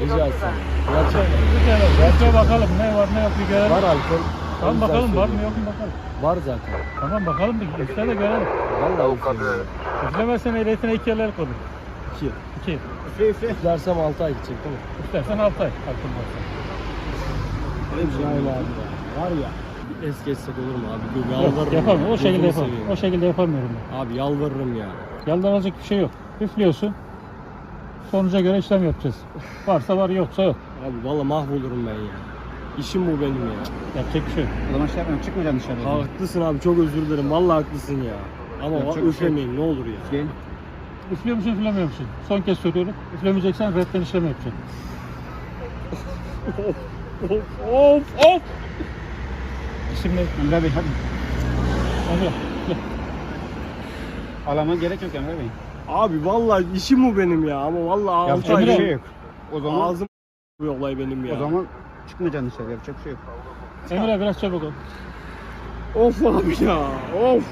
Rica etsem. Gerçekten. Üfle bakalım ne var ne yok bir görelim. Var alkol. Tamam bakalım var mı yok mu bakalım. Var zaten. Tamam bakalım bir üfle de görelim. Vallahi üflüyorum. Üflemezsen ehliyetine iki yerler koy. İki. İki. Üfle üfle. Üflersem 6 ay gidecek değil mi? Üflersen altı ay. Alkol varsa. Aynen abi. Var ya. Es geçsek olur mu abi? Yalvarırım. yapamıyorum. O şekilde seveyim. O şekilde yapamıyorum ben. Abi yalvarırım ya. Yalvaracak bir şey yok. Üflüyorsun. Sonuca göre işlem yapacağız. Varsa var yoksa yok. Abi valla mahvolurum ben ya. İşim bu benim ya. Yapacak bir şey yok. O zaman şey yapmayalım. Çıkmayacaksın dışarı. Haklısın abi çok özür dilerim. Valla haklısın ya. Ama Yapacak va- bir şey üflemeyin ne olur ya. Üfleyin. Üflüyor musun üflemiyor musun? Son kez soruyorum. Üflemeyeceksen redden işlem yapacaksın. of of! Şimdi Emre Bey hadi. Emre. Alama gerek yok Emre Bey. Abi valla işim bu benim ya. Ama valla altı Yapacak bir şey yok. O zaman Ağzım bir olay benim ya. o zaman çıkmayacaksın dışarı. Yapacak bir şey yok. Emre biraz çabuk ol. Of abi ya. Of.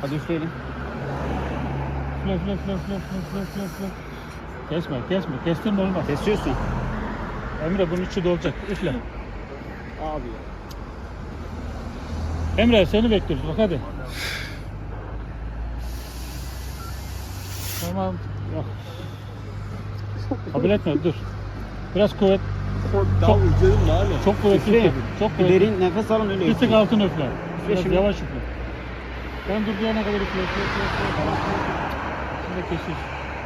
Hadi üfleyelim. Üfle üfle üfle üfle üfle üfle üfle üfle. Kesme kesme. Kestirme olmaz. Kesiyorsun. Emre bunun içi dolacak. Üfle. Abi ya. Emre seni bekliyoruz bak hadi. Tamam. Yok. Kabul etme dur. Biraz kuvvet. Çok üfledim de abi. Çok kuvvetli Üfle. Çok kuvvetli. derin nefes alın öyle Bir tık altın üfle. Biraz şimdi. yavaş üfle. Ben dur diyene kadar üfle. üfle, üfle, üfle. Şimdi kesiyorsun.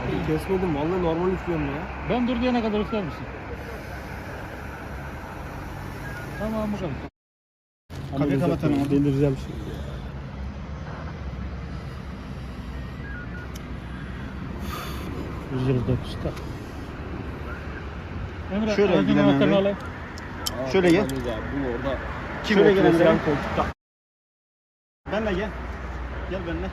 Abi kesmedim valla normal üflüyorum ya. Ben dur diyene kadar üfler misin? Tamam bu kadar. Kapıyı kapatalım orada. Delireceğim şimdi. Yüz dokuzda. Emre, Şöyle ilgilen anahtarını Emre. alayım. Şöyle gel. Bu orada. Kim Şöyle gel Emre. koltukta? Gel. Gel benimle.